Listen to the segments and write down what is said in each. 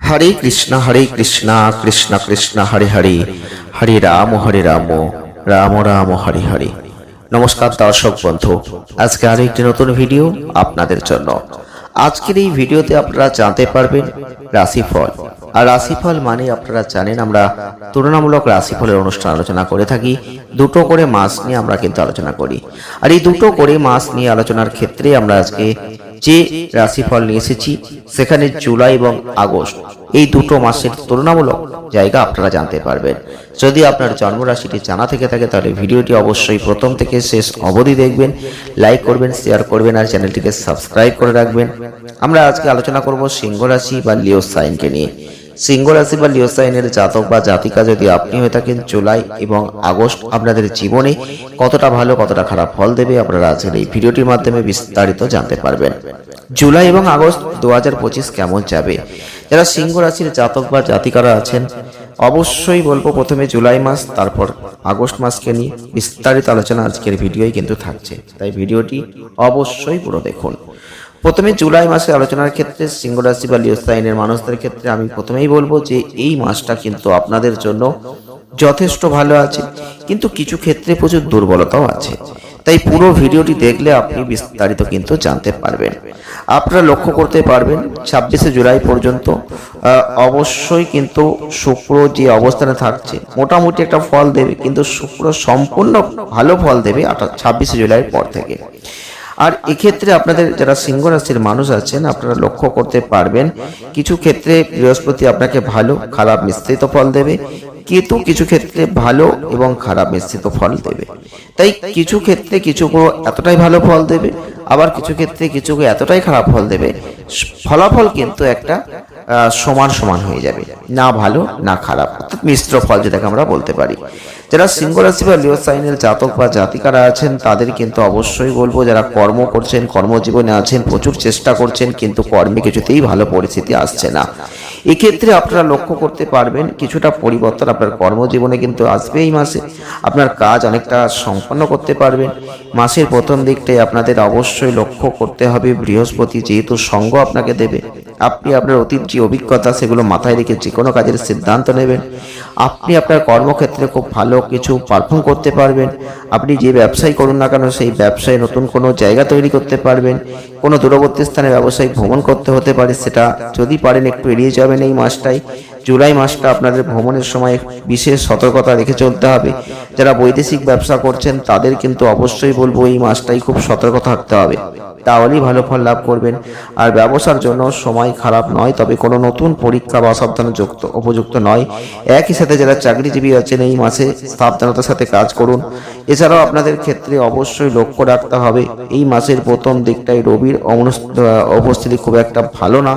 হরে কৃষ্ণ হরে কৃষ্ণ কৃষ্ণ কৃষ্ণ, হরে হরে। হরে রাম হরে রাম রাম রাম, হরে হরে। নমস্কার দর্শক বন্ধু, আজকে আরও একটি নতুন ভিডিও আপনাদের জন্য। আজকের এই ভিডিওতে আপনারা জানতে পারবেন রাশিফল। আর রাশিফল মানে আপনারা জানেন, আমরা তুলনামূলক রাশিফলের অনুষ্ঠান আলোচনা করে থাকি। দুটো করে মাস নিয়ে আমরা কিন্তু আলোচনা করি। আর এই দুটো করে মাস নিয়ে আলোচনার ক্ষেত্রে আমরা আজকে যে রাশিফল নিয়ে এসেছি, সেখানে জুলাই এবং আগস্ট, এই দুটো মাসের তুলনামূলক জায়গা আপনারা জানতে পারবেন। যদি আপনার জন্মরাশিটি জানা থেকে থাকে, তাহলে ভিডিওটি অবশ্যই প্রথম থেকে শেষ অবধি দেখবেন, লাইক করবেন, শেয়ার করবেন, আর চ্যানেলটিকে সাবস্ক্রাইব করে রাখবেন। আমরা আজকে আলোচনা করব সিংহ রাশি বা লিও সাইনকে নিয়ে। সিংহ রাশি বা লিও সাইনের জাতক বা জাতিকা যদি আপনি হয়ে থাকেন জুলাই এবং আগস্ট, আপনাদের জীবনে কতটা ভালো, কতটা খারাপ ফল দেবে আপনারা আজকের এই ভিডিওটির মাধ্যমে বিস্তারিত জানতে পারবেন। জুলাই এবং আগস্ট দুহাজার পঁচিশ কেমন যাবে? যারা সিংহ রাশির জাতক বা জাতিকারা আছেন, অবশ্যই বলব প্রথমে জুলাই মাস, তারপর আগস্ট মাসকে নিয়ে বিস্তারিত আলোচনা আজকের ভিডিওই কিন্তু থাকছে। তাই ভিডিওটি অবশ্যই পুরো দেখুন। প্রথমে জুলাই মাসে আলোচনার ক্ষেত্রে সিংহ রাশি বা লিও সাইনের মানুষদের ক্ষেত্রে আমি প্রথমেই বলব যে এই মাসটা কিন্তু আপনাদের জন্য যথেষ্ট ভালো আছে। কিন্তু কিছু ক্ষেত্রে প্রচুর দুর্বলতাও আছে। তাই পুরো ভিডিওটি দেখলে আপনি বিস্তারিত কিন্তু জানতে পারবেন। আপনারা লক্ষ্য করতে পারবেন, ছাব্বিশে জুলাই পর্যন্ত অবশ্যই কিন্তু শুক্র যে অবস্থানে থাকছে, মোটামুটি একটা ফল দেবে। কিন্তু শুক্র সম্পূর্ণ ভালো ফল দেবে ছাব্বিশে জুলাইয়ের পর থেকে। আর এক্ষেত্রে আপনাদের যারা সিংহ রাশির মানুষ আছেন, আপনারা লক্ষ্য করতে পারবেন, কিছু ক্ষেত্রে বৃহস্পতি আপনাকে ভালো, খারাপ মিশ্রিত ফল দেবে। কেতু কিছু ক্ষেত্রে ভালো এবং খারাপ মিশ্রিত ফল দেবে। তাই কিছু ক্ষেত্রে কিছু এতটাই ভালো ফল দেবে, আবার কিছু ক্ষেত্রে কিছু এতটাই খারাপ ফল দেবে ফলাফল কিন্তু একটা সমান সমান হয়ে যাবে। না ভালো, না খারাপ। অর্থাৎ মিশ্র ফল যেটাকে আমরা বলতে পারি। যারা সিংহ রাশি বা লিও সাইনের জাতক বা জাতিকারা আছেন, তাদের কিন্তু অবশ্যই বলব, যারা কর্ম করছেন, কর্মজীবনে আছেন, প্রচুর চেষ্টা করছেন, কিন্তু কর্মে কিছুতেই ভালো পরিস্থিতি আসছে না। এক্ষেত্রে আপনারা লক্ষ্য করতে পারবেন কিছুটা পরিবর্তন আপনার কর্মজীবনে কিন্তু আসবে এই মাসে। আপনার কাজ অনেকটা সম্পন্ন করতে পারবেন। মাসের প্রথম দিকটাই আপনাদের অবশ্যই লক্ষ্য করতে হবে, বৃহস্পতি যেহেতু সঙ্গ আপনাকে দেবে। আপনি আপনার অতীত যে অভিজ্ঞতা সেগুলো মাথায় রেখে যে কোনো কাজের সিদ্ধান্ত নেবেন। আপনি আপনার কর্মক্ষেত্রে খুব ভালো কিছু পারফর্ম করতে পারবেন। আপনি যে ব্যবসায় করুন না কেন, সেই ব্যবসায় নতুন কোনো জায়গা তৈরি করতে পারবেন। কোনো দূরবর্তী স্থানে ব্যবসায়িক ভ্রমণ করতে হতে পারে, সেটা যদি পারেন একটু এড়িয়ে যাবেন এই মাসটাই জুলাই মাসটা আপনাদের ভ্রমণের সময় বিশেষ সতর্কতা রেখে চলতে হবে। যারা বৈদেশিক ব্যবসা করছেন, তাদের কিন্তু অবশ্যই বলব এই মাসটাই খুব সতর্ক থাকতে হবে। তাহলেই ভালো ফল লাভ করবেন। আর ব্যবসার জন্য সময় খারাপ নয়, তবে কোনো নতুন পরীক্ষা বা সাবধানে যুক্ত উপযুক্ত নয়। একই সাথে যারা চাকরিজীবী আছেন এই মাসে, সাবধানতার সাথে কাজ করুন। এছাড়াও আপনাদের ক্ষেত্রে অবশ্যই লক্ষ্য রাখতে হবে, এই মাসের প্রথম দিকটায় রবির উপস্থিতি খুব একটা ভালো না।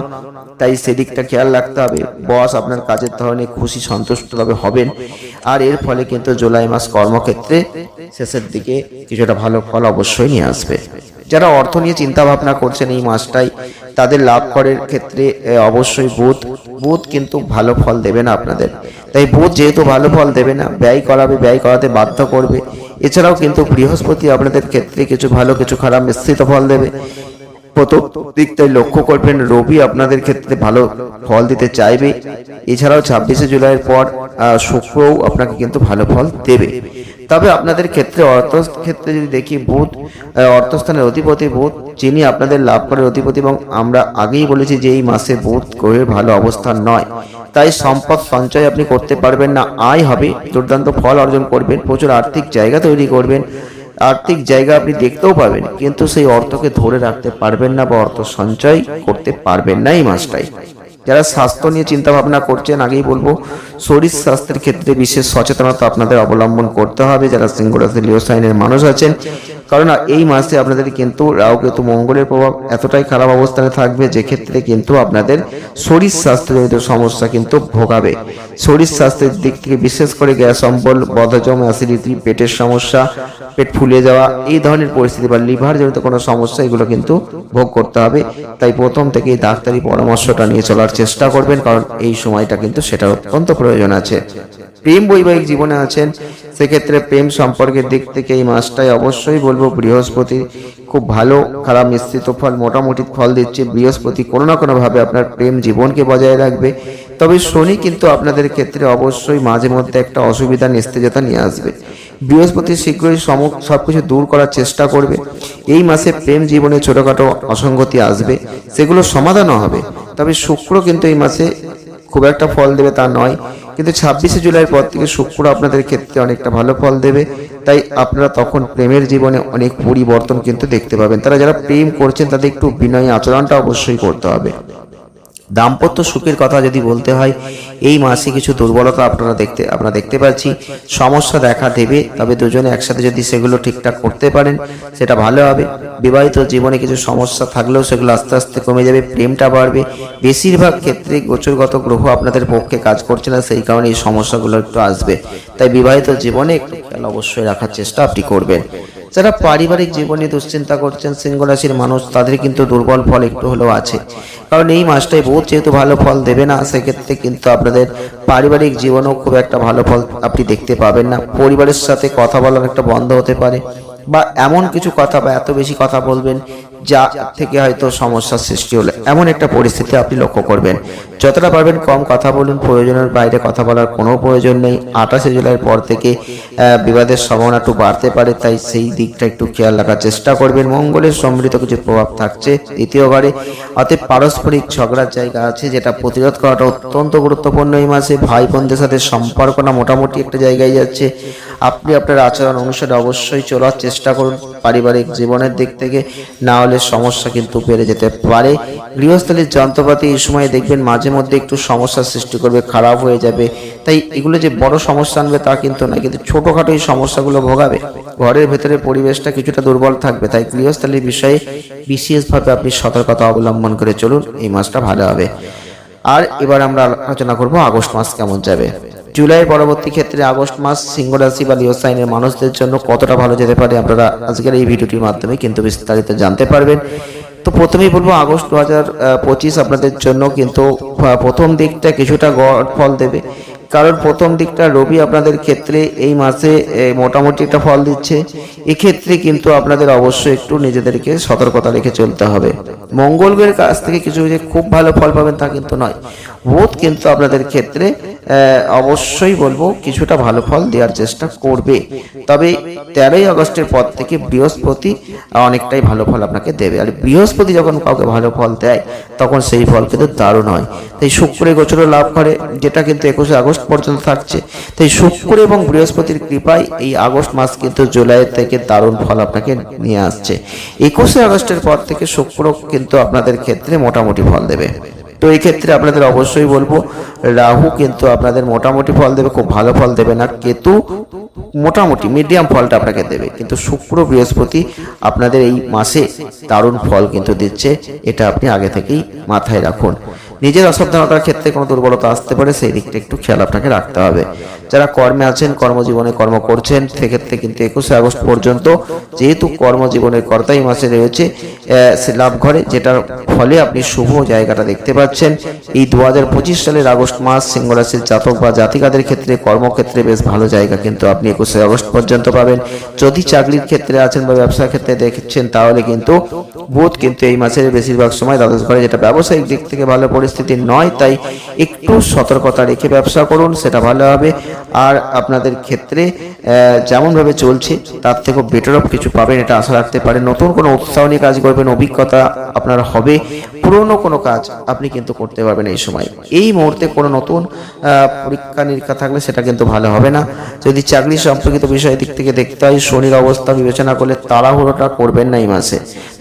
তাই সেদিকটা খেয়াল রাখতে হবে। বস আপনার কাজের ধরনে খুশি, সন্তুষ্ট তবে হবেন। আর এর ফলে কিন্তু জুলাই মাস কর্মক্ষেত্রে শেষের দিকে কিছুটা ভালো ফল অবশ্যই নিয়ে আসবে। যারা অর্থ নিয়ে চিন্তা ভাবনা করছেন এই মাসটাই, তাদের লাভ করের ক্ষেত্রে অবশ্যই বুধ। বুধ কিন্তু ভালো ফল দেবে না আপনাদের। তাই বুধ যেহেতু ভালো ফল দেবে না, ব্যয় করাবে, ব্যয় করাতে বাধ্য করবে। এছাড়াও কিন্তু বৃহস্পতি আপনাদের ক্ষেত্রে কিছু ভালো, কিছু খারাপ মিশ্রিত ফল দেবে। প্রথম দিকটাই লক্ষ্য করবেন, রবি আপনাদের ক্ষেত্রে ভালো ফল দিতে চাইবে। এছাড়াও ছাব্বিশে জুলাইয়ের পর শুক্রও আপনাকে কিন্তু ভালো ফল দেবে। তবে আপনাদের ক্ষেত্রে অর্থ ক্ষেত্রে যদি দেখি, বুধ অর্থস্থানের অধিপতি বুধ, যিনি আপনাদের লাভ করার অধিপতি এবং আমরা আগেই বলেছি যে এই মাসে বুধ গ্রহের ভালো অবস্থান নয়। তাই সম্পদ সঞ্চয় আপনি করতে পারবেন না। আয় হবে, দুর্দান্ত ফল অর্জন করবেন, প্রচুর আর্থিক জায়গা তৈরি করবেন। আর্থিক জায়গা আপনি দেখতেও পাবেন, কিন্তু সেই অর্থকে ধরে রাখতে পারবেন না বা অর্থ সঞ্চয় করতে পারবেন না এই মাসটাই যারা স্বাস্থ্য নিয়ে চিন্তা ভাবনা করছেন, আগেই বলব, শরীর স্বাস্থ্যের ক্ষেত্রে বিশেষ সচেতনতা আপনাদের অবলম্বন করতে হবে। যারা সিংহরাশি, লিওসাইনের মানুষ আছেন কারণ এই মাসে আপনাদের কিন্তু রাহু কেতু মঙ্গলের প্রভাব এতটাই খারাপ অবস্থানে থাকবে যে ক্ষেত্রে কিন্তু আপনাদের শরীর স্বাস্থ্যজনিত সমস্যা কিন্তু ভোগাবে। শরীর স্বাস্থ্যের দিক থেকে বিশেষ করে গ্যাস, অম্বল, বদহজম, অ্যাসিডিটি, পেটের সমস্যা, পেট ফুলে যাওয়া, এই ধরনের পরিস্থিতি বা লিভার জনিত কোনো সমস্যা, এগুলো কিন্তু ভোগ করতে হবে। তাই প্রথম থেকেই ডাক্তারি পরামর্শটা নিয়ে চলার চেষ্টা করবেন, কারণ এই সময়টা কিন্তু সেটা অত্যন্ত প্রয়োজন আছে। প্রেম বৈবাহিক জীবনে আছেন, সেক্ষেত্রে প্রেম সম্পর্কের দিক থেকে এই মাসটাই অবশ্যই বলব বৃহস্পতি খুব ভালো, খারাপ মিশ্রিত ফল, মোটামুটি ফল দিচ্ছে। বৃহস্পতি কোনো না কোনোভাবে আপনার প্রেম জীবনকে বজায় রাখবে। তবে শনি কিন্তু আপনাদের ক্ষেত্রে অবশ্যই মাঝে মধ্যে একটা অসুবিধা, নিস্তেজতা নিয়ে আসবে। বৃহস্পতি শীঘ্রই সম সব কিছু দূর করার চেষ্টা করবে। এই মাসে প্রেম জীবনে ছোটোখাটো অসঙ্গতি আসবে সেগুলো সমাধানও হবে। তবে শুক্র কিন্তু এই মাসে খুব একটা ফল দেবে তা নয়। কিন্তু ছাব্বিশে জুলাইয়ের পর থেকে শুক্র আপনাদের ক্ষেত্রে অনেকটা ভালো ফল দেবে। তাই আপনারা তখন প্রেমের জীবনে অনেক পরিবর্তন কিন্তু দেখতে পাবেন। তারা যারা প্রেম করছেন তাদের একটু বিনয় আচরণটা অবশ্যই করতে হবে। দাম্পত্য সুখের কথা যদি বলতে হয়, এই মাসে কিছু দুর্বলতা আপনারা দেখতে, আমরা দেখতে পাচ্ছি। সমস্যা দেখা দেবে, তবে দুজনে একসাথে যদি সেগুলো ঠিকঠাক করতে পারেন, সেটা ভালো হবে। বিবাহিত জীবনে কিছু সমস্যা থাকলেও সেগুলো আস্তে আস্তে কমে যাবে, প্রেমটা বাড়বে। বেশিরভাগ ক্ষেত্রে গোচরগত গ্রহ আপনাদের পক্ষে কাজ করছে না, সেই কারণে এই সমস্যাগুলো একটু আসবে। তাই বিবাহিত জীবনে একটু খেয়াল অবশ্যই রাখার চেষ্টা আপনি করবেন। যারা পারিবারিক জীবনে দুশ্চিন্তা করছেন সিংহ রাশির মানুষ, তাদের কিন্তু দুর্বল ফল একটু হলেও আছে। কারণ এই মাসটাই বহুত যেহেতু ভালো ফল দেবে না, সেক্ষেত্রে কিন্তু আপনাদের পারিবারিক জীবনেও খুব একটা ভালো ফল আপনি দেখতে পাবেন না। পরিবারের সাথে কথা বলার একটা বন্ধ হতে পারে। বা এমন কিছু কথা বা এত বেশি কথা বলবেন যা থেকে হয়তো সমস্যার সৃষ্টি হলো। এমন একটা পরিস্থিতি আপনি লক্ষ্য করবেন। যতটা পারবেন কম কথা বলুন, প্রয়োজনের বাইরে কথা বলার কোনো প্রয়োজন নেই। আঠাশে জুলাইয়ের পর থেকে বিবাদের সম্ভাবনা একটু বাড়তে পারে, তাই সেই দিকটা একটু খেয়াল রাখার চেষ্টা করবেন। মঙ্গলের সম্মিলিত কিছু প্রভাব থাকছে দ্বিতীয়বারে। অতএব পারস্পরিক ঝগড়ার জায়গা আছে, যেটা প্রতিরোধ করাটা অত্যন্ত গুরুত্বপূর্ণ। এই মাসে ভাই বোনদের সাথে সম্পর্কটা মোটামুটি একটা জায়গায় যাচ্ছে। আপনি আপনার আচরণ অনুসারে অবশ্যই চলার চেষ্টা করুন। পারিবারিক জীবনের দিক থেকে না হলে সমস্যা কিন্তু বেড়ে যেতে পারে। গৃহস্থলীর যন্ত্রপাতি এই সময় দেখবেন মাঝে মধ্যে একটু সমস্যার সৃষ্টি করবে, খারাপ হয়ে যাবে। তাই এগুলো যে বড় সমস্যা আনবে তা কিন্তু না কিন্তু ছোটোখাটো এই সমস্যাগুলো ভোগাবে। ঘরের ভেতরে পরিবেশটা কিছুটা দুর্বল থাকবে, তাই গৃহস্থলীর বিষয়ে বিশেষভাবে আপনি সতর্কতা অবলম্বন করে চলুন, এই মাসটা ভালো হবে। আর এবার আমরা আলোচনা করব আগস্ট মাস কেমন যাবে। জুলাই পরবর্তী ক্ষেত্রে আগস্ট মাস সিংহ রাশি বা লিও সাইনের মানুষদের জন্য কতটা ভালো যেতে পারে আপনারা আজকের এই ভিডিওটির মাধ্যমে কিন্তু বিস্তারিত জানতে পারবেন। তো প্রথমেই বলব, আগস্ট দু হাজার পঁচিশ আপনাদের জন্য কিন্তু প্রথম দিকটা কিছুটা গড় ফল দেবে। কারণ প্রথম দিকটা রবি আপনাদের ক্ষেত্রে এই মাসে মোটামুটি একটা ফল দিচ্ছে। এক্ষেত্রে কিন্তু আপনাদের অবশ্যই একটু নিজেদেরকে সতর্কতা রেখে চলতে হবে। মঙ্গলবের কাছ থেকে কিছু যে খুব ভালো ফল পাবেন তা কিন্তু নয়। বোধ কিন্তু আপনাদের ক্ষেত্রে অবশ্যই বলব কিছুটা ভালো ফল দেওয়ার চেষ্টা করবে। তবে তেরোই আগস্টের পর থেকে বৃহস্পতি অনেকটাই ভালো ফল আপনাকে দেবে। আর বৃহস্পতি যখন কাউকে ভালো ফল দেয়, তখন সেই ফল কিন্তু দারুণ হয়। তাই শুক্রে গোচর লাভ করে, যেটা কিন্তু একুশে আগস্ট পর্যন্ত থাকছে। তাই শুক্র এবং বৃহস্পতির কৃপায় এই আগস্ট মাস কিন্তু জুলাই থেকে দারুণ ফল আপনাকে নিয়ে আসছে। একুশে আগস্টের পর থেকে শুক্র কিন্তু আপনাদের ক্ষেত্রে মোটামুটি ফল দেবে। তো এই ক্ষেত্রে আপনাদের অবশ্যই বলব, রাহু কিন্তু আপনাদের মোটামুটি ফল দেবে, খুব ভালো ফল দেবে না। কেতু মোটামুটি মিডিয়াম ফলটা আপনাকে দেবে। কিন্তু শুক্র বৃহস্পতি আপনাদের এই মাসে দারুণ ফল কিন্তু দিচ্ছে, এটা আপনি আগে থেকেই মাথায় রাখুন। নিজের অসাবধানতার ক্ষেত্রে কোনো দুর্বলতা আসতে পারে, সেই দিকটা একটু খেয়াল আপনাকে রাখতে হবে। যারা কর্মে আছেন, কর্মজীবনে কর্ম করছেন, সেক্ষেত্রে কিন্তু একুশে আগস্ট পর্যন্ত যেহেতু কর্মজীবনের কর্তাই মাসে রয়েছে লাভ ঘরে, যেটার ফলে আপনি শুভ জায়গাটা দেখতে পাচ্ছেন। এই দু হাজার পঁচিশ সালের আগস্ট মাস সিংহরাশির জাতক বা জাতিকাদের ক্ষেত্রে কর্মক্ষেত্রে বেশ ভালো জায়গা কিন্তু আপনি একুশে আগস্ট পর্যন্ত পাবেন। যদি চাকরির ক্ষেত্রে আছেন বা ব্যবসার ক্ষেত্রে দেখছেন, তাহলে কিন্তু বুধ কিন্তু এই মাসের বেশিরভাগ সময় দ্বাদশ ঘরে, যেটা ব্যবসায়িক দিক থেকে ভালো পরিস্থিতি নয়, তাই একটু সতর্কতা রেখে ব্যবসা করুন, সেটা ভালো হবে। আর আপনাদের ক্ষেত্রে যেমনভাবে চলছে, তার থেকেও বেটার অফ কিছু পাবেন, এটা আশা রাখতে পারেন। নতুন কোনো উৎসাহ নিয়ে কাজ করবেন, অভিজ্ঞতা আপনার হবে। পুরনো কোনো কাজ আপনি কিন্তু করতে পারবেন এই সময়। এই মুহূর্তে কোনো নতুন পরীক্ষা নিরীক্ষা থাকলে সেটা কিন্তু ভালো হবে না। যদি চাকরি সম্পর্কিত বিষয়ের দিক থেকে দেখতে হয়, শনির অবস্থা বিবেচনা করলে তাড়াহুড়োটা করবেন না এই মাসে।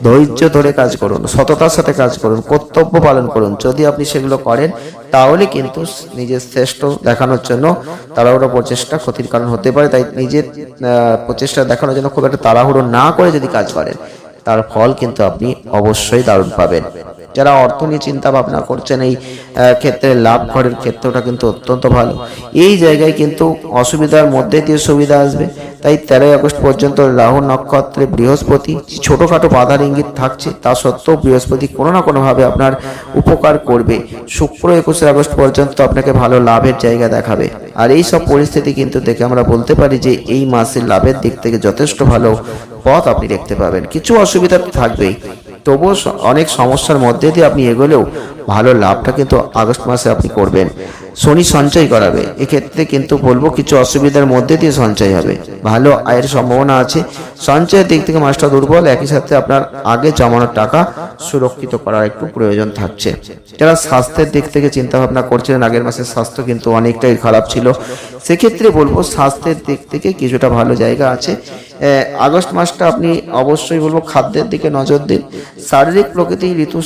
ধৈর্য ধরে কাজ করুন, সততার সাথে কাজ করুন, কর্তব্য পালন করুন। যদি আপনি সেগুলো করেন, তাহলে কিন্তু নিজের শ্রেষ্ঠ দেখানোর জন্য তাড়াহুড়ো প্রচেষ্টা ক্ষতির কারণ হতে পারে। তাই নিজের প্রচেষ্টা দেখানোর জন্য খুব একটা তাড়াহুড়ো না করে যদি কাজ করেন, তার ফল কিন্তু আপনি অবশ্যই দারুণ পাবেন। যারা অর্থ নিয়ে চিন্তা ভাবনা করছেন, এই ক্ষেত্রে লাভ ঘরের ক্ষেত্রটা কিন্তু অত্যন্ত ভালো। এই জায়গায় কিন্তু অসুবিধার মধ্যে দিয়ে সুবিধা আসবে। তাই তেরোই আগস্ট পর্যন্ত রাহু নক্ষত্রে বৃহস্পতি ছোটোখাটো বাধার ইঙ্গিত থাকছে, তা সত্ত্বেও বৃহস্পতি কোনো না কোনোভাবে আপনার উপকার করবে। শুক্র একুশে আগস্ট পর্যন্ত আপনাকে ভালো লাভের জায়গা দেখাবে। আর এই সব পরিস্থিতি কিন্তু দেখে আমরা বলতে পারি যে, এই মাসের লাভের দিক থেকে যথেষ্ট ভালো পথ আপনি দেখতে পাবেন। কিছু অসুবিধা থাকবেই। তবুও অনেক সমস্যার মধ্যে দিয়ে আপনি এগোলেও ভালো লাভটা কিন্তু আগস্ট মাসে আপনি করবেন। শনি সঞ্চয় করাবে। এক্ষেত্রে কিন্তু বলব কিছু অসুবিধার মধ্যে দিয়ে সঞ্চয় হবে। ভালো আয়ের সম্ভাবনা আছে। সঞ্চয়ের দিক থেকে মাসটা দুর্বল। একই সাথে আপনার আগে জমানোর টাকা সুরক্ষিত করার একটু প্রয়োজন থাকছে। যারা স্বাস্থ্যের দিক থেকে চিন্তা ভাবনা করছিলেন, আগের মাসের স্বাস্থ্য কিন্তু অনেকটাই খারাপ ছিল। সেক্ষেত্রে বলব স্বাস্থ্যের দিক থেকে কিছুটা ভালো জায়গা আছে। আগস্ট মাসটা আপনি অবশ্যই বলব খাদ্যের দিকে নজর দিন। শারীরিক প্রকৃতি, ঋতু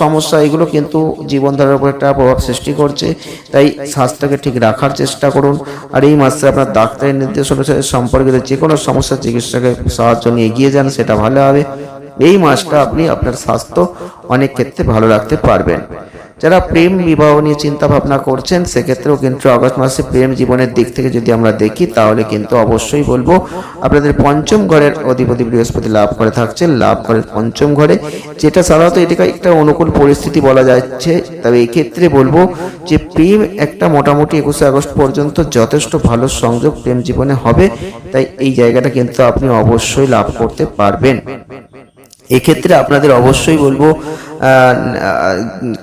সমস্যা, এগুলো কিন্তু জীবনধারার উপর একটা প্রভাব সৃষ্টি করছে। তাই স্বাস্থ্যকে ঠিক রাখার চেষ্টা করুন। আর এই মাসে আপনার ডাক্তারের নির্দেশ অনুসারে সম্পর্কিত যে কোনো সমস্যা চিকিৎসাকে সাহায্য নিয়ে এগিয়ে যান, সেটা ভালো হবে। এই মাসটা আপনি আপনার স্বাস্থ্য অনেক ক্ষেত্রে ভালো রাখতে পারবেন। যারা প্রেম বিবাহ নিয়ে চিন্তা ভাবনা করছেন, সেক্ষেত্রেও কিন্তু আগস্ট মাসে প্রেম জীবনের দিক থেকে যদি আমরা দেখি, তাহলে কিন্তু অবশ্যই বলব আপনাদের পঞ্চম ঘরের অধিপতি বৃহস্পতি লাভ করে থাকছে লাভ ঘরের পঞ্চম ঘরে, যেটা সাধারণত এটাকে একটা অনুকূল পরিস্থিতি বলা যাচ্ছে। তবে এই ক্ষেত্রে বলব যে প্রেম একটা মোটামুটি একুশে আগস্ট পর্যন্ত যথেষ্ট ভালো সংযোগ প্রেম জীবনে হবে। তাই এই জায়গাটা কিন্তু আপনি অবশ্যই লাভ করতে পারবেন। এক্ষেত্রে আপনাদের অবশ্যই বলব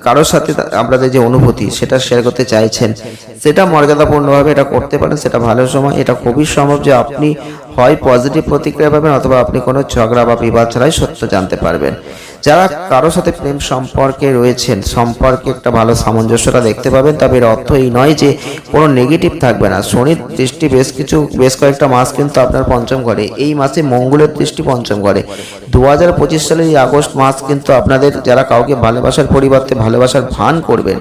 কারোর সাথে আপনাদের যে অনুভূতি সেটা শেয়ার করতে চাইছেন, সেটা মর্যাদাপূর্ণভাবে এটা করতে পারেন, সেটা ভালো সময়, এটা খুবই সম্ভব যে আপনি হয় পজিটিভ প্রতিক্রিয়া পাবেন অথবা আপনি কোনো ঝগড়া বা বিবাদ ছাড়াই সত্য জানতে পারবেন। যারা কারোর সাথে প্রেম সম্পর্কে রয়েছেন, সম্পর্কে একটা ভালো সামঞ্জস্যতা দেখতে পাবেন, তবে এর অর্থ এই নয় যে কোনো নেগেটিভ থাকবে না। শনির দৃষ্টি বেশ কিছু, বেশ কয়েকটা মাস কিন্তু আপনার পঞ্চম ঘরে। এই মাসে মঙ্গলের দৃষ্টি পঞ্চম ঘরে। দু হাজার পঁচিশ সালের এই আগস্ট মাস কিন্তু আপনাদের যারা কাউকে ভালোবাসার পরিবর্তে ভালোবাসার ভান করবেন,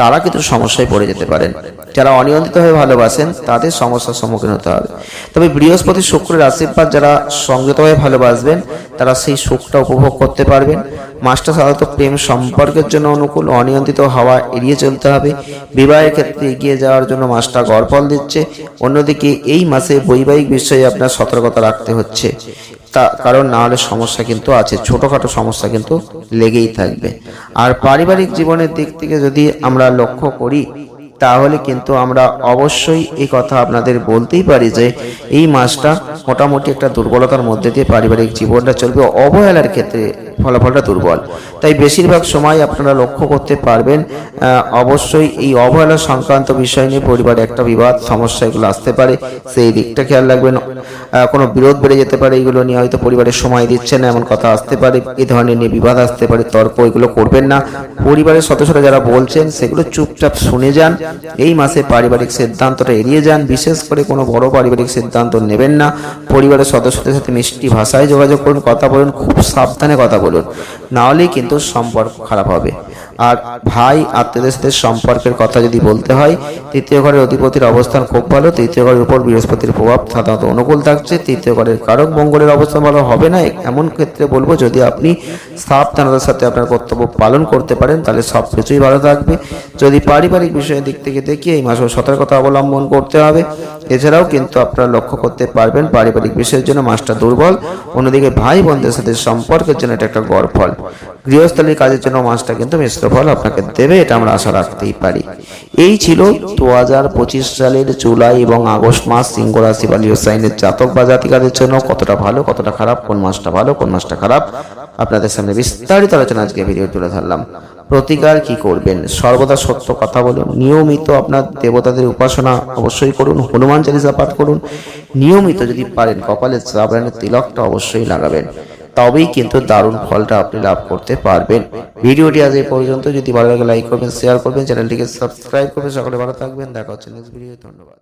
তারা কিন্তু সমস্যায় পড়ে যেতে পারেন। যারা অনিয়ন্ত্রিতভাবে ভালোবাসেন, তাদের সমস্যার সম্মুখীন হতে হবে। তবে বৃহস্পতি শুক্রের আশীর্বাদ যারা সংযতভাবে ভালোবাসবেন তারা সেই সুখটা উপভোগ করতে পারবেন মাসটা সাধারণত প্রেম সম্পর্কের জন্য অনুকূল, অনিয়ন্ত্রিত হাওয়া এড়িয়ে চলতে হবে। বিবাহের ক্ষেত্রে এগিয়ে যাওয়ার জন্য মাসটা গড়ফল দিচ্ছে। অন্যদিকে এই মাসে বৈবাহিক বিষয়ে আপনার সতর্কতা রাখতে হচ্ছে। তা কারণ না হলে সমস্যা কিন্তু আছে, ছোটোখাটো সমস্যা কিন্তু লেগেই থাকবে। আর পারিবারিক জীবনের দিক থেকে যদি আমরা লক্ষ্য করি তাহলে কিন্তু আমরা অবশ্যই এই কথা আপনাদের বলতেই পারি যে এই মাসটা মোটামুটি একটা দুর্বলতার মধ্যে দিয়ে পারিবারিক জীবনটা চলবে। অবহেলার ক্ষেত্রে ফলাফলটা দুর্বল। তাই বেশিরভাগ সময় আপনারা লক্ষ্য করতে পারবেন অবশ্যই এই অবহেলা সংক্রান্ত বিষয় নিয়ে পরিবারে একটা বিবাদ, সমস্যা এগুলো আসতে পারে, সেই দিকটা খেয়াল রাখবেন। কোনো বিরোধ বেড়ে যেতে পারে, এগুলো নিয়ে হয়তো পরিবারের সময় দিচ্ছে না, এমন কথা আসতে পারে, এই ধরনের নিয়ে বিবাদ আসতে পারে, তর্ক এগুলো করবেন না। পরিবারের সদস্যরা যারা বলছেন, সেগুলো চুপচাপ শুনে যান, এই মাসে পারিবারিক সিদ্ধান্তটা এড়িয়ে যান, বিশেষ করে কোনো বড় পারিবারিক সিদ্ধান্ত নেবেন না। পরিবারের সদস্যদের সাথে মিষ্টি ভাষায় যোগাযোগ করুন, কথা বলুন, খুব সাবধানে কথা বলুন। না হলেই কিন্তু সম্পর্ক খারাপ হবে। আর ভাই আত্মীয়দের সাথে সম্পর্কের কথা যদি বলতে হয়, তৃতীয় ঘরের অধিপতির অবস্থান খুব ভালো, তৃতীয় ঘরের উপর বৃহস্পতির প্রভাব সাধারণত অনুকূল থাকছে, তৃতীয় ঘরের কারক মঙ্গলের অবস্থান ভালো হবে না। এমন ক্ষেত্রে বলব, যদি আপনি সাবধানতার সাথে আপনার কর্তব্য পালন করতে পারেন, তাহলে সব কিছুই ভালো থাকবে। যদি পারিবারিক বিষয়ের দিক থেকে দেখি, এই মাসেও সতর্কতা অবলম্বন করতে হবে। এছাড়াও কিন্তু আপনারা লক্ষ্য করতে পারবেন, পারিবারিক বিষয়ের জন্য মাসটা দুর্বল, অন্যদিকে ভাই বোনদের সাথে সম্পর্কের জন্য এটা একটা গড় ফল গৃহস্থলীর কাজের জন্য মাসটা কিন্তু মিশ্র ফল আপনাকে দেবে, এটা আমরা আশা রাখতেই পারি। এই ছিল দু হাজার পঁচিশ সালের জুলাই এবং আগস্ট মাস সিংহ রাশি বা লিও সাইনের জাতক বা জাতিকাদের জন্য কতটা ভালো, কতটা খারাপ, কোন মাসটা ভালো, কোন মাসটা খারাপ, আপনাদের সামনে বিস্তারিত আলোচনা আজকে ভিডিও তুলে ধরলাম। প্রতিকার কি করবেন? সর্বদা সত্য কথা বলুন, নিয়মিত আপনার দেবতাদের উপাসনা অবশ্যই করুন, হনুমান চালিসা পাঠ করুন, নিয়মিত যদি পারেন, কপালে শ্রাবণের তিলকটা অবশ্যই লাগাবেন। তবেই কিন্তু দারুণ ফলটা আপনি লাভ করতে পারবেন। ভিডিওটি আজ এই পর্যন্ত। যদি ভালো লাগে লাইক করবেন শেয়ার করবেন চ্যানেলটিকে সাবস্ক্রাইব করবেন। সকলে ভালো থাকবেন। দেখা হচ্ছে নেক্সট ভিডিও ধন্যবাদ।